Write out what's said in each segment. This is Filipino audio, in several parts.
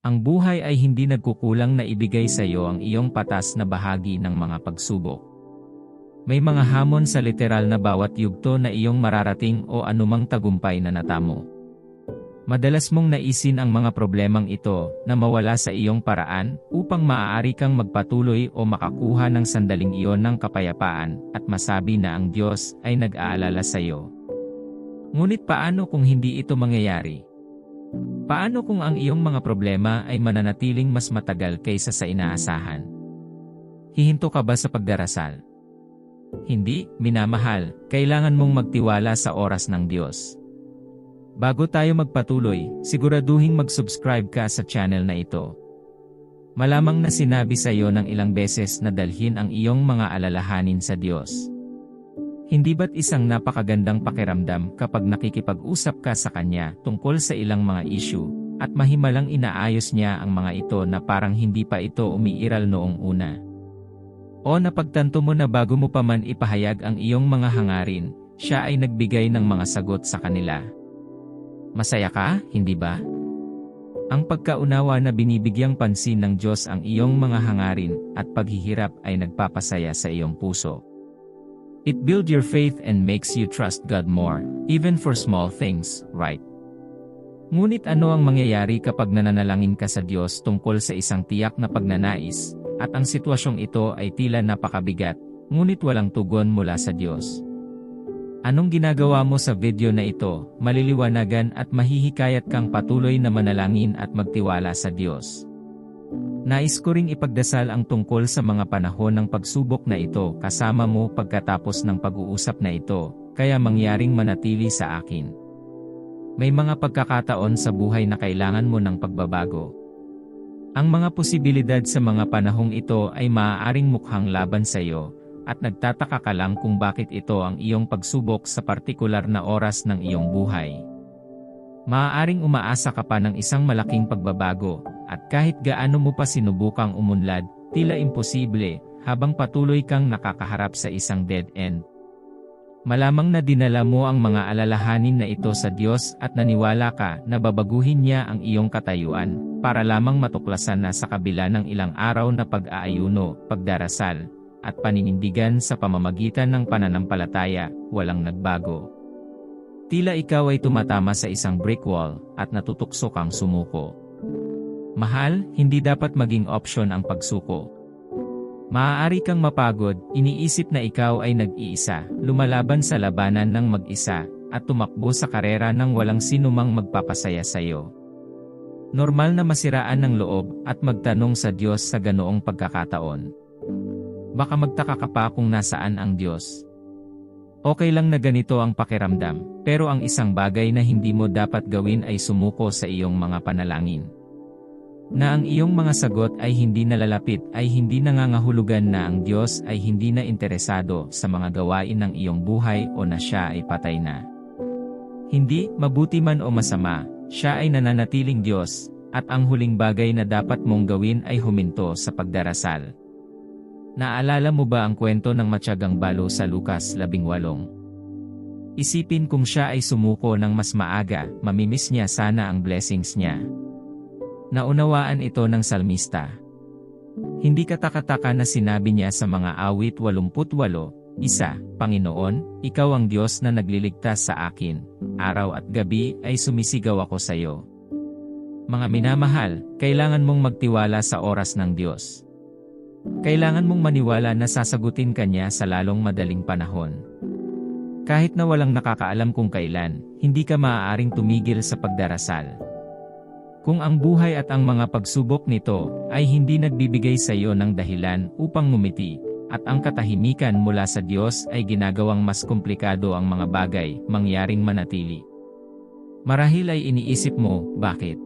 Ang buhay ay hindi nagkukulang na ibigay sa iyo ang iyong patas na bahagi ng mga pagsubok. May mga hamon sa literal na bawat yugto na iyong mararating o anumang tagumpay na natamo. Madalas mong naisin ang mga problemang ito na mawala sa iyong paraan upang maaari kang magpatuloy o makakuha ng sandaling iyon ng kapayapaan at masabi na ang Diyos ay nag-aalala sa iyo. Ngunit paano kung hindi ito mangyayari? Paano kung ang iyong mga problema ay mananatiling mas matagal kaysa sa inaasahan? Hihinto ka ba sa pagdarasal? Hindi, minamahal, kailangan mong magtiwala sa oras ng Diyos. Bago tayo magpatuloy, siguraduhin mag-subscribe ka sa channel na ito. Malamang na sinabi sa iyo ng ilang beses na dalhin ang iyong mga alalahanin sa Diyos. Hindi ba't isang napakagandang pakiramdam kapag nakikipag-usap ka sa Kanya tungkol sa ilang mga issue, at mahimalang inaayos niya ang mga ito na parang hindi pa ito umiiral noong una? O napagtanto mo na bago mo pa man ipahayag ang iyong mga hangarin, siya ay nagbigay ng mga sagot sa kanila. Masaya ka, hindi ba? Ang pagkaunawa na binibigyang pansin ng Diyos ang iyong mga hangarin at paghihirap ay nagpapasaya sa iyong puso. It builds your faith and makes you trust God more, even for small things, right? Ngunit ano ang mangyayari kapag nananalangin ka sa Diyos tungkol sa isang tiyak na pagnanais, at ang sitwasyong ito ay tila napakabigat, ngunit walang tugon mula sa Diyos? Anong ginagawa mo sa video na ito, maliliwanagan at mahihikayat kang patuloy na manalangin at magtiwala sa Diyos? Nais ko ring ipagdasal ang tungkol sa mga panahon ng pagsubok na ito kasama mo pagkatapos ng pag-uusap na ito, kaya mangyaring manatili sa akin. May mga pagkakataon sa buhay na kailangan mo ng pagbabago. Ang mga posibilidad sa mga panahong ito ay maaaring mukhang laban sa iyo, at nagtataka ka lang kung bakit ito ang iyong pagsubok sa partikular na oras ng iyong buhay. Maaaring umaasa ka pa ng isang malaking pagbabago, at kahit gaano mo pa sinubukang umunlad, tila imposible, habang patuloy kang nakakaharap sa isang dead end. Malamang na dinala mo ang mga alalahanin na ito sa Diyos at naniwala ka na babaguhin niya ang iyong katayuan, para lamang matuklasan na sa kabila ng ilang araw na pag-aayuno, pagdarasal, at paninindigan sa pamamagitan ng pananampalataya, walang nagbago. Tila ikaw ay tumatama sa isang brick wall, at natutukso kang sumuko. Mahal, hindi dapat maging opsyon ang pagsuko. Maaari kang mapagod, iniisip na ikaw ay nag-iisa, lumalaban sa labanan ng mag-isa, at tumakbo sa karera ng walang sinumang magpapasaya sa iyo. Normal na masiraan ng loob at magtanong sa Diyos sa ganoong pagkakataon. Baka magtaka ka pa kung nasaan ang Diyos. Okay lang na ganito ang pakiramdam, pero ang isang bagay na hindi mo dapat gawin ay sumuko sa iyong mga panalangin. Na ang iyong mga sagot ay hindi nalalapit ay hindi nangangahulugan na ang Diyos ay hindi na interesado sa mga gawain ng iyong buhay o na siya ay patay na. Hindi, mabuti man o masama, siya ay nananatiling Diyos, at ang huling bagay na dapat mong gawin ay huminto sa pagdarasal. Naalala mo ba ang kwento ng matyagang balo sa Lukas 18? Isipin kung siya ay sumuko ng mas maaga, mamimiss niya sana ang blessings niya. Naunawaan ito ng salmista. Hindi katakataka na sinabi niya sa mga awit 88, Isa, Panginoon, Ikaw ang Diyos na nagliligtas sa akin, araw at gabi ay sumisigaw ako sa iyo. Mga minamahal, kailangan mong magtiwala sa oras ng Diyos. Kailangan mong maniwala na sasagutin kanya sa lalong madaling panahon. Kahit na walang nakakaalam kung kailan, hindi ka maaaring tumigil sa pagdarasal. Kung ang buhay at ang mga pagsubok nito ay hindi nagbibigay sa iyo ng dahilan upang ngumiti, at ang katahimikan mula sa Diyos ay ginagawang mas komplikado ang mga bagay, mangyaring manatili. Marahil ay iniisip mo, bakit?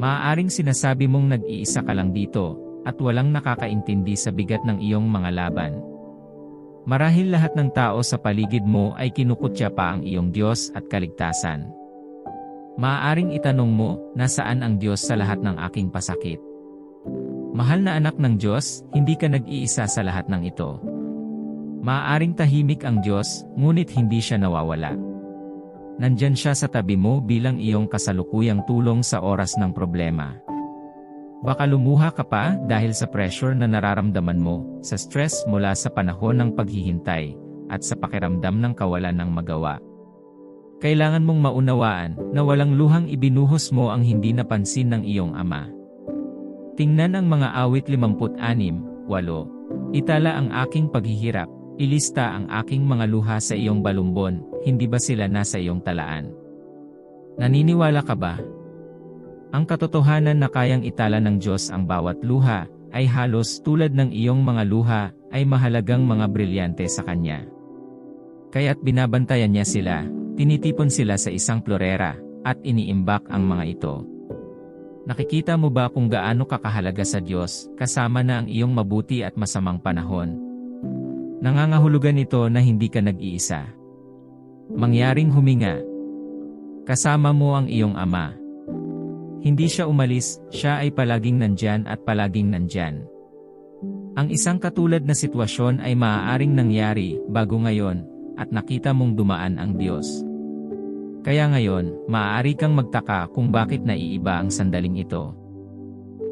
Maaaring sinasabi mong nag-iisa ka lang dito, at walang nakakaintindi sa bigat ng iyong mga laban. Marahil lahat ng tao sa paligid mo ay kinukutya pa ang iyong Diyos at kaligtasan. Maaaring itanong mo, nasaan ang Diyos sa lahat ng aking pasakit? Mahal na anak ng Diyos, hindi ka nag-iisa sa lahat ng ito. Maaaring tahimik ang Diyos, ngunit hindi siya nawawala. Nandyan siya sa tabi mo bilang iyong kasalukuyang tulong sa oras ng problema. Baka lumuha ka pa dahil sa pressure na nararamdaman mo, sa stress mula sa panahon ng paghihintay, at sa pakiramdam ng kawalan ng magawa. Kailangan mong maunawaan na walang luhang ibinuhos mo ang hindi napansin ng iyong ama. Tingnan ang mga awit 56, 8. Itala ang aking paghihirap, ilista ang aking mga luha sa iyong balumbon, hindi ba sila nasa iyong talaan? Naniniwala ka ba? Ang katotohanan na kayang itala ng Diyos ang bawat luha, ay halos tulad ng iyong mga luha, ay mahalagang mga brilyante sa Kanya. Kaya't binabantayan niya sila, tinitipon sila sa isang florera, at iniimbak ang mga ito. Nakikita mo ba kung gaano kakahalaga sa Diyos, kasama na ang iyong mabuti at masamang panahon? Nangangahulugan ito na hindi ka nag-iisa. Mangyaring huminga. Kasama mo ang iyong ama. Hindi siya umalis, siya ay palaging nandyan at palaging nandyan. Ang isang katulad na sitwasyon ay maaaring nangyari bago ngayon at nakita mong dumaan ang Diyos. Kaya ngayon, maaari kang magtaka kung bakit naiiba ang sandaling ito.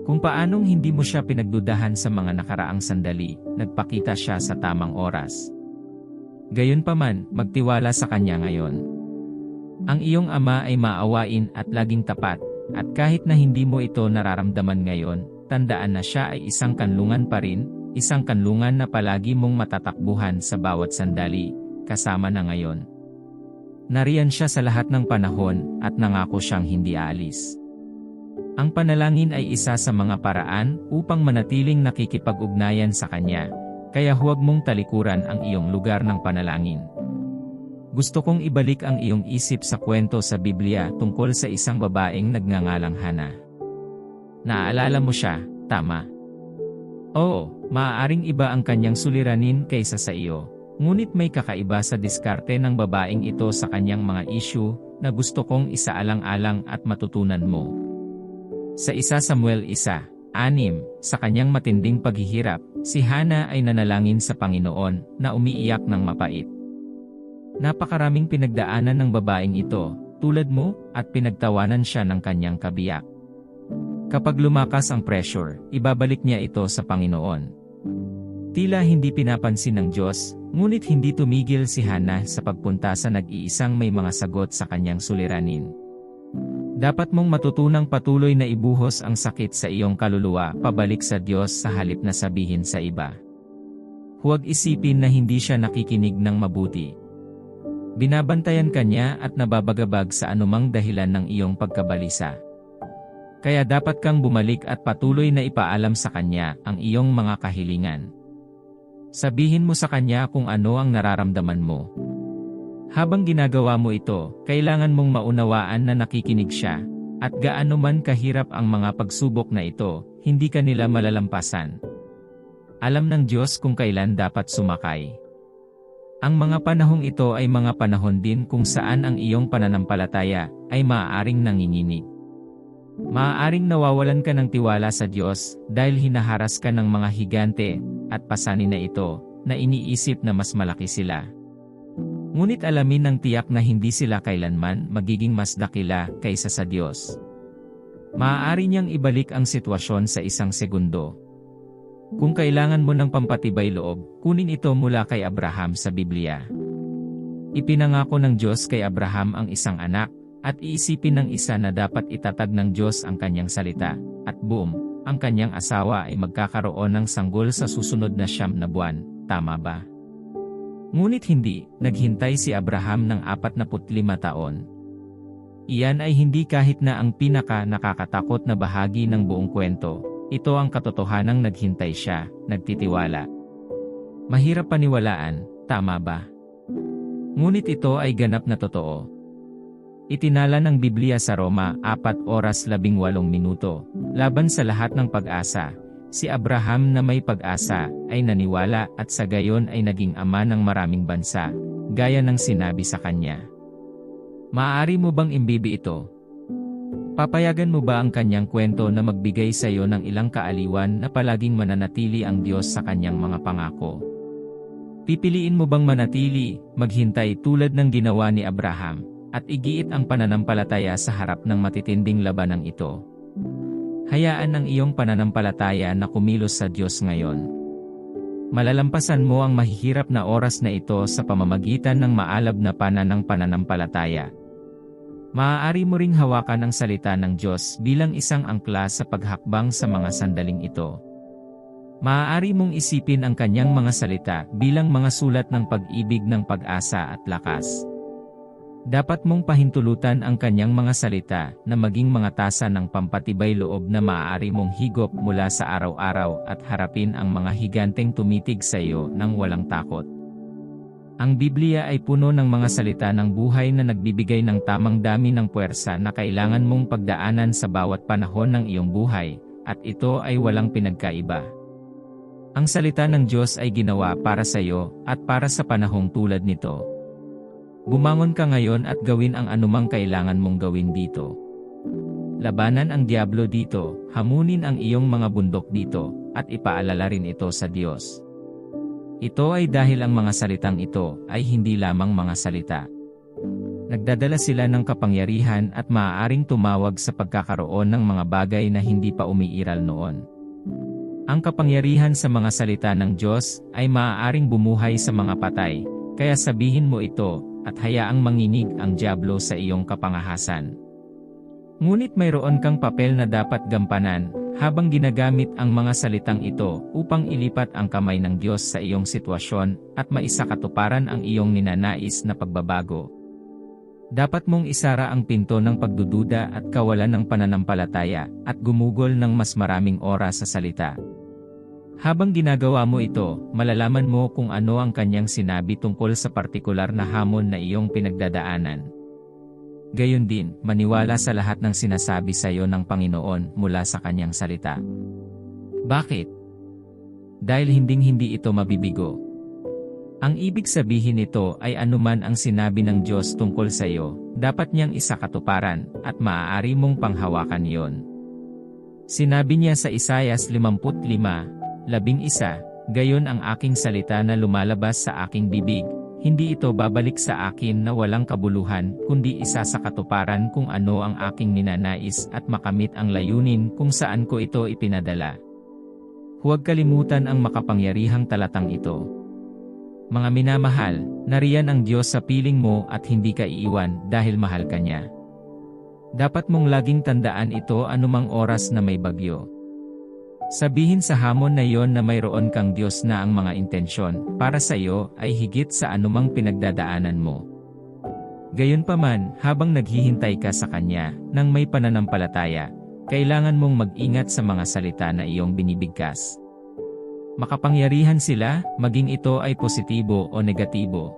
Kung paanong hindi mo siya pinagdudahan sa mga nakaraang sandali, nagpakita siya sa tamang oras. Gayunpaman, magtiwala sa Kanya ngayon. Ang iyong ama ay maawain at laging tapat, at kahit na hindi mo ito nararamdaman ngayon, tandaan na siya ay isang kanlungan pa rin, isang kanlungan na palagi mong matatakbuhan sa bawat sandali, kasama na ngayon. Nariyan siya sa lahat ng panahon at nangako siyang hindi aalis. Ang panalangin ay isa sa mga paraan upang manatiling nakikipag-ugnayan sa Kanya, kaya huwag mong talikuran ang iyong lugar ng panalangin. Gusto kong ibalik ang iyong isip sa kwento sa Biblia tungkol sa isang babaeng nagngangalang Hana. Naaalala mo siya, tama? Oo, maaaring iba ang kanyang suliranin kaysa sa iyo, ngunit may kakaiba sa diskarte ng babaeng ito sa kanyang mga issue na gusto kong isaalang-alang at matutunan mo. Sa isa Samuel 1, 6, sa kanyang matinding paghihirap, si Hana ay nanalangin sa Panginoon na umiiyak ng mapait. Napakaraming pinagdaanan ng babaeng ito, tulad mo, at pinagtawanan siya ng kanyang kabiyak. Kapag lumakas ang pressure, ibabalik niya ito sa Panginoon. Tila hindi pinapansin ng Diyos, ngunit hindi tumigil si Hana sa pagpunta sa nag-iisang may mga sagot sa kanyang suliranin. Dapat mong matutunang patuloy na ibuhos ang sakit sa iyong kaluluwa pabalik sa Diyos sa halip na sabihin sa iba. Huwag isipin na hindi siya nakikinig ng mabuti. Binabantayan ka niya at nababagabag sa anumang dahilan ng iyong pagkabalisa. Kaya dapat kang bumalik at patuloy na ipaalam sa kanya ang iyong mga kahilingan. Sabihin mo sa kanya kung ano ang nararamdaman mo. Habang ginagawa mo ito, kailangan mong maunawaan na nakikinig siya, at gaano man kahirap ang mga pagsubok na ito, hindi ka nila malalampasan. Alam ng Diyos kung kailan dapat sumakay. Ang mga panahong ito ay mga panahon din kung saan ang iyong pananampalataya ay maaaring nanginginig. Maaaring nawawalan ka ng tiwala sa Diyos dahil hinaharas ka ng mga higante at pasanin na ito na iniisip na mas malaki sila. Ngunit alamin ng tiyak na hindi sila kailanman magiging mas dakila kaysa sa Diyos. Maaari niyang ibalik ang sitwasyon sa isang segundo. Kung kailangan mo ng pampatibay loob, kunin ito mula kay Abraham sa Biblia. Ipinangako ng Diyos kay Abraham ang isang anak, at iisipin ng isa na dapat itatag ng Diyos ang kanyang salita, at boom, ang kanyang asawa ay magkakaroon ng sanggol sa susunod na siyam na buwan, tama ba? Ngunit hindi, naghintay si Abraham ng 45 taon. Iyan ay hindi kahit na ang pinaka nakakatakot na bahagi ng buong kwento, ito ang katotohanang naghintay siya, nagtitiwala. Mahirap paniwalaan, tama ba? Ngunit ito ay ganap na totoo. Itinala ng Biblia sa Roma 4 oras 18 minuto, laban sa lahat ng pag-asa, si Abraham na may pag-asa ay naniwala at sa gayon ay naging ama ng maraming bansa, gaya ng sinabi sa kanya. Maaari mo bang imbibi ito? Papayagan mo ba ang kanyang kwento na magbigay sa iyo ng ilang kaaliwan na palaging mananatili ang Diyos sa kanyang mga pangako? Pipiliin mo bang manatili, maghintay tulad ng ginawa ni Abraham, at igiit ang pananampalataya sa harap ng matitinding labanang ito? Hayaan ang iyong pananampalataya na kumilos sa Diyos ngayon. Malalampasan mo ang mahihirap na oras na ito sa pamamagitan ng maalab na pananang pananampalataya. Maaari mo ring hawakan ang salita ng Diyos bilang isang angkla sa paghakbang sa mga sandaling ito. Maaari mong isipin ang kanyang mga salita bilang mga sulat ng pag-ibig ng pag-asa at lakas. Dapat mong pahintulutan ang kanyang mga salita na maging mga tasa ng pampatibay loob na maaari mong higop mula sa araw-araw at harapin ang mga higanteng tumitig sa iyo ng walang takot. Ang Biblia ay puno ng mga salita ng buhay na nagbibigay ng tamang dami ng puwersa na kailangan mong pagdaanan sa bawat panahon ng iyong buhay, at ito ay walang pinagkaiba. Ang salita ng Diyos ay ginawa para sa iyo at para sa panahong tulad nito. Bumangon ka ngayon at gawin ang anumang kailangan mong gawin dito. Labanan ang Diablo dito, hamunin ang iyong mga bundok dito, at ipaalala rin ito sa Diyos. Ito ay dahil ang mga salitang ito ay hindi lamang mga salita. Nagdadala sila ng kapangyarihan at maaaring tumawag sa pagkakaroon ng mga bagay na hindi pa umiiral noon. Ang kapangyarihan sa mga salita ng Diyos ay maaaring bumuhay sa mga patay, kaya sabihin mo ito at hayaang manginig ang Diablo sa iyong kapangahasan. Ngunit mayroon kang papel na dapat gampanan habang ginagamit ang mga salitang ito upang ilipat ang kamay ng Diyos sa iyong sitwasyon at maisakatuparan ang iyong ninanais na pagbabago. Dapat mong isara ang pinto ng pagdududa at kawalan ng pananampalataya at gumugol ng mas maraming oras sa salita. Habang ginagawa mo ito, malalaman mo kung ano ang kanyang sinabi tungkol sa partikular na hamon na iyong pinagdadaanan. Gayon din, maniwala sa lahat ng sinasabi sa iyo ng Panginoon mula sa kanyang salita. Bakit? Dahil hinding-hindi ito mabibigo. Ang ibig sabihin nito ay anuman ang sinabi ng Diyos tungkol sa iyo, dapat niyang isakatuparan, at maaari mong panghawakan iyon. Sinabi niya sa Isayas 55, labing isa, gayon ang aking salita na lumalabas sa aking bibig, hindi ito babalik sa akin na walang kabuluhan, kundi isa sa katuparan kung ano ang aking ninanais at makamit ang layunin kung saan ko ito ipinadala. Huwag kalimutan ang makapangyarihang talatang ito. Mga minamahal, nariyan ang Diyos sa piling mo at hindi ka iiwan dahil mahal ka niya. Dapat mong laging tandaan ito anumang oras na may bagyo. Sabihin sa hamon na iyon na mayroon kang Diyos na ang mga intensyon para sa iyo ay higit sa anumang pinagdadaanan mo. Gayunpaman, habang naghihintay ka sa Kanya, nang may pananampalataya, kailangan mong mag-ingat sa mga salita na iyong binibigkas. Makapangyarihan sila, maging ito ay positibo o negatibo.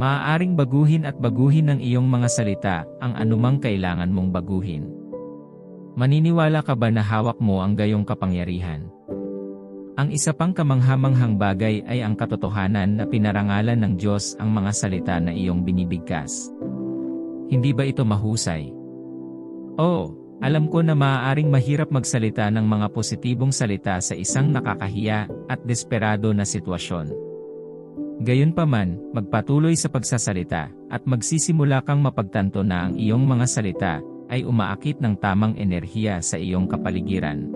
Maaaring baguhin at baguhin ng iyong mga salita ang anumang kailangan mong baguhin. Maniniwala ka ba na hawak mo ang gayong kapangyarihan? Ang isa pang kamanghamanghang bagay ay ang katotohanan na pinarangalan ng Diyos ang mga salita na iyong binibigkas. Hindi ba ito mahusay? Oo, alam ko na maaaring mahirap magsalita ng mga positibong salita sa isang nakakahiya at desperado na sitwasyon. Gayunpaman, magpatuloy sa pagsasalita at magsisimula kang mapagtanto na ang iyong mga salita ay umaakit ng tamang enerhiya sa iyong kapaligiran.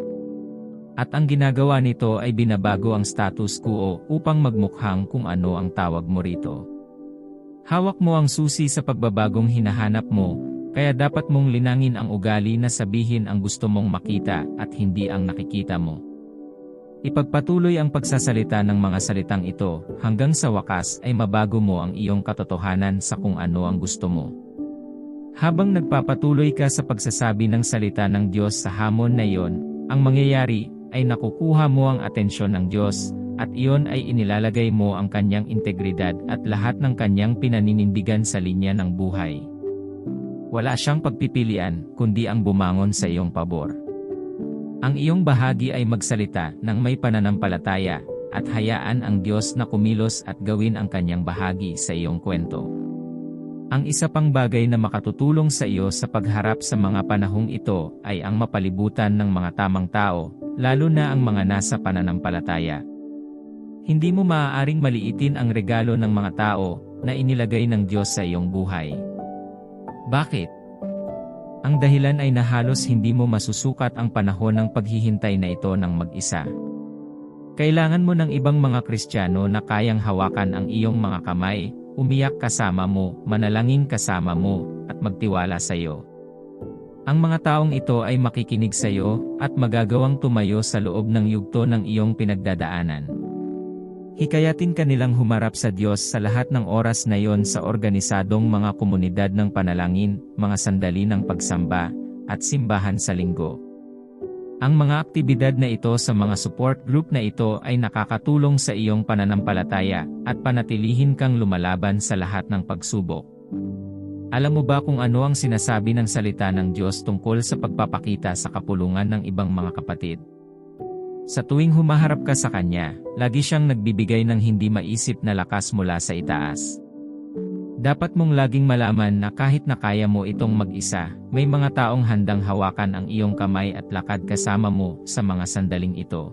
At ang ginagawa nito ay binabago ang status quo upang magmukhang kung ano ang tawag mo rito. Hawak mo ang susi sa pagbabagong hinahanap mo, kaya dapat mong linangin ang ugali na sabihin ang gusto mong makita at hindi ang nakikita mo. Ipagpatuloy ang pagsasalita ng mga salitang ito hanggang sa wakas ay mabago mo ang iyong katotohanan sa kung ano ang gusto mo. Habang nagpapatuloy ka sa pagsasabi ng salita ng Diyos sa hamon na iyon, ang mangyayari ay nakukuha mo ang atensyon ng Diyos, at iyon ay inilalagay mo ang kanyang integridad at lahat ng kanyang pinaninindigan sa linya ng buhay. Wala siyang pagpipilian, kundi ang bumangon sa iyong pabor. Ang iyong bahagi ay magsalita ng may pananampalataya, at hayaan ang Diyos na kumilos at gawin ang kanyang bahagi sa iyong kwento. Ang isa pang bagay na makatutulong sa iyo sa pagharap sa mga panahong ito ay ang mapalibutan ng mga tamang tao, lalo na ang mga nasa pananampalataya. Hindi mo maaaring maliitin ang regalo ng mga tao na inilagay ng Diyos sa iyong buhay. Bakit? Ang dahilan ay na halos hindi mo masusukat ang panahon ng paghihintay na ito ng mag-isa. Kailangan mo ng ibang mga Kristiyano na kayang hawakan ang iyong mga kamay, umiyak kasama mo, manalangin kasama mo, at magtiwala sa iyo. Ang mga taong ito ay makikinig sa iyo at magagawang tumayo sa loob ng yugto ng iyong pinagdadaanan. Hikayatin ka nilang humarap sa Diyos sa lahat ng oras na yon sa organisadong mga komunidad ng panalangin, mga sandali ng pagsamba, at simbahan sa linggo. Ang mga aktibidad na ito sa mga support group na ito ay nakakatulong sa iyong pananampalataya at panatilihin kang lumalaban sa lahat ng pagsubok. Alam mo ba kung ano ang sinasabi ng salita ng Diyos tungkol sa pagpapakita sa kapulungan ng ibang mga kapatid? Sa tuwing humaharap ka sa Kanya, lagi siyang nagbibigay ng hindi maisip na lakas mula sa itaas. Dapat mong laging malaman na kahit na kaya mo itong mag-isa, may mga taong handang hawakan ang iyong kamay at lakad kasama mo sa mga sandaling ito.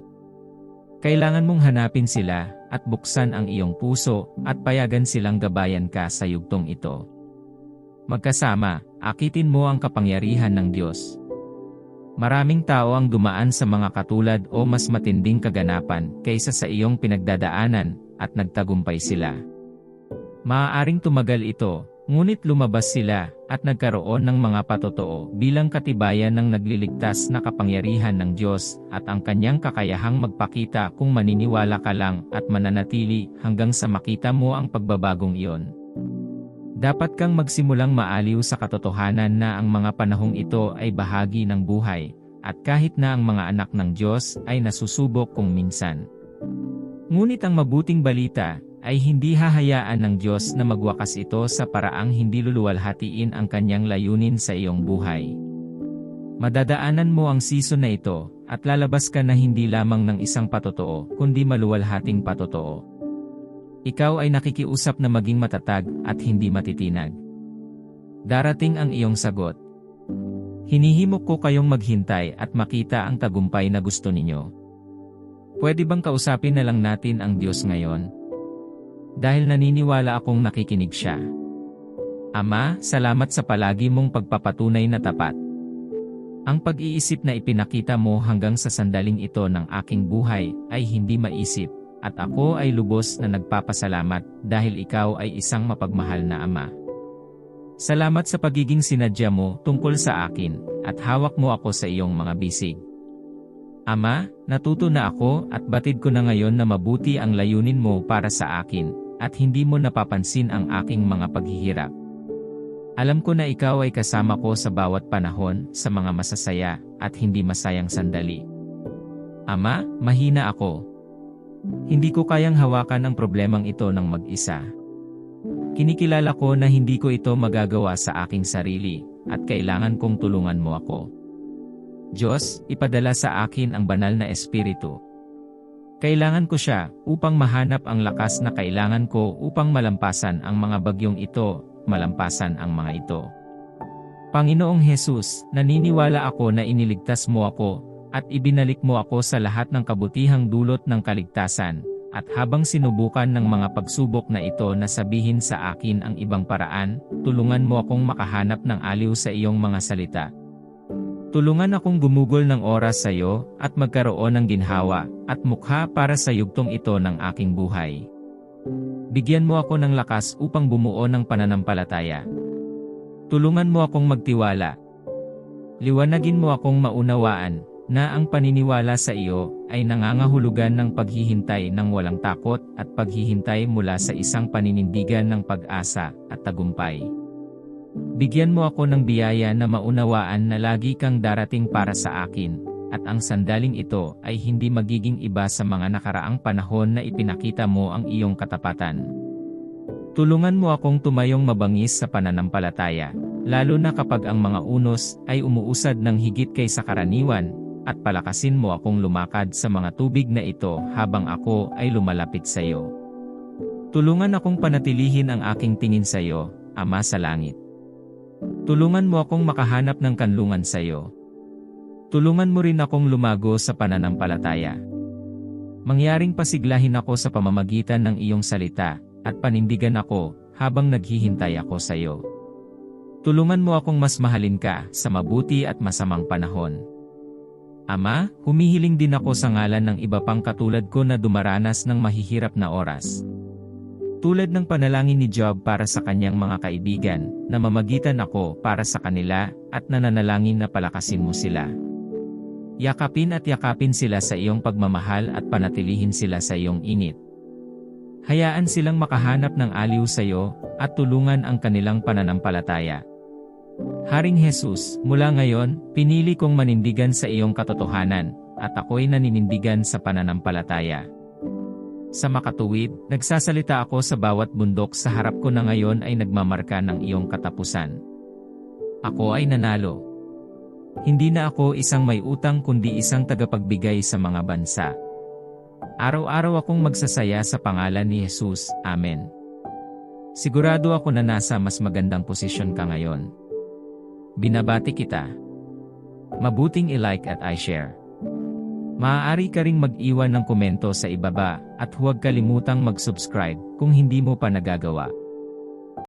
Kailangan mong hanapin sila at buksan ang iyong puso at payagan silang gabayan ka sa yugtong ito. Magkasama, akitin mo ang kapangyarihan ng Diyos. Maraming tao ang dumaan sa mga katulad o mas matinding kaganapan kaysa sa iyong pinagdadaanan at nagtagumpay sila. Maaaring tumagal ito, ngunit lumabas sila at nagkaroon ng mga patotoo bilang katibayan ng nagliligtas na kapangyarihan ng Diyos at ang kanyang kakayahang magpakita kung maniniwala ka lang at mananatili hanggang sa makita mo ang pagbabagong iyon. Dapat kang magsimulang maaliw sa katotohanan na ang mga panahong ito ay bahagi ng buhay, at kahit na ang mga anak ng Diyos ay nasusubok kung minsan. Ngunit ang mabuting balita ay hindi hahayaan ng Diyos na magwakas ito sa paraang hindi luluwalhatiin ang kanyang layunin sa iyong buhay. Madadaanan mo ang season na ito, at lalabas ka na hindi lamang ng isang patotoo, kundi maluwalhating patotoo. Ikaw ay nakikiusap na maging matatag at hindi matitinag. Darating ang iyong sagot. Hinihimok ko kayong maghintay at makita ang tagumpay na gusto ninyo. Pwede bang kausapin na lang natin ang Diyos ngayon? Dahil naniniwala akong nakikinig siya. Ama, salamat sa palagi mong pagpapatunay na tapat. Ang pag-iisip na ipinakita mo hanggang sa sandaling ito ng aking buhay ay hindi maisip, at ako ay lubos na nagpapasalamat dahil ikaw ay isang mapagmahal na ama. Salamat sa pagiging sinadya mo tungkol sa akin, at hawak mo ako sa iyong mga bisig. Ama, natuto na ako at batid ko na ngayon na mabuti ang layunin mo para sa akin, at hindi mo napapansin ang aking mga paghihirap. Alam ko na ikaw ay kasama ko sa bawat panahon, sa mga masasaya, at hindi masayang sandali. Ama, mahina ako, hindi ko kayang hawakan ang problemang ito ng mag-isa. Kinikilala ko na hindi ko ito magagawa sa aking sarili, at kailangan kong tulungan mo ako. Diyos, ipadala sa akin ang banal na espiritu. Kailangan ko siya upang mahanap ang lakas na kailangan ko upang malampasan ang mga bagyong ito, malampasan ang mga ito. Panginoong Hesus, naniniwala ako na iniligtas mo ako at ibinalik mo ako sa lahat ng kabutihang dulot ng kaligtasan, at habang sinubukan ng mga pagsubok na ito na sabihin sa akin ang ibang paraan, tulungan mo akong makahanap ng aliw sa iyong mga salita. Tulungan akong gumugol ng oras sa iyo at magkaroon ng ginhawa at mukha para sa yugtong ito ng aking buhay. Bigyan mo ako ng lakas upang bumuo ng pananampalataya. Tulungan mo akong magtiwala. Liwanagin mo akong maunawaan na ang paniniwala sa iyo ay nangangahulugan ng paghihintay ng walang takot at paghihintay mula sa isang paninindigan ng pag-asa at tagumpay. Bigyan mo ako ng biyaya na maunawaan na lagi kang darating para sa akin, at ang sandaling ito ay hindi magiging iba sa mga nakaraang panahon na ipinakita mo ang iyong katapatan. Tulungan mo akong tumayong mabangis sa pananampalataya, lalo na kapag ang mga unos ay umuusad ng higit kaysa karaniwan, at palakasin mo akong lumakad sa mga tubig na ito habang ako ay lumalapit sa iyo. Tulungan akong panatilihin ang aking tingin sa iyo, Ama sa langit. Tulungan mo akong makahanap ng kanlungan sa iyo. Tulungan mo rin akong lumago sa pananampalataya. Mangyaring pasiglahin ako sa pamamagitan ng iyong salita, at panindigan ako, habang naghihintay ako sa iyo. Tulungan mo akong mas mahalin ka sa mabuti at masamang panahon. Ama, humihiling din ako sa ngalan ng iba pang katulad ko na dumaranas ng mahihirap na oras. Tulad ng panalangin ni Job para sa kanyang mga kaibigan, na mamagitan ako para sa kanila at nananalangin na palakasin mo sila. Yakapin at yakapin sila sa iyong pagmamahal at panatilihin sila sa iyong init. Hayaan silang makahanap ng aliw sa iyo at tulungan ang kanilang pananampalataya. Haring Jesus, mula ngayon, pinili kong manindigan sa iyong katotohanan, at ako'y naninindigan sa pananampalataya. Sa makatuwid, nagsasalita ako sa bawat bundok sa harap ko na ngayon ay nagmamarka ng iyong katapusan. Ako ay nanalo. Hindi na ako isang may utang kundi isang tagapagbigay sa mga bansa. Araw-araw akong magsasaya sa pangalan ni Jesus. Amen. Sigurado ako na nasa mas magandang posisyon ka ngayon. Binabati kita. Mabuting i-like at i-share. Maaari ka ring mag-iwan ng komento sa ibaba at huwag kalimutang mag-subscribe kung hindi mo pa nagagawa.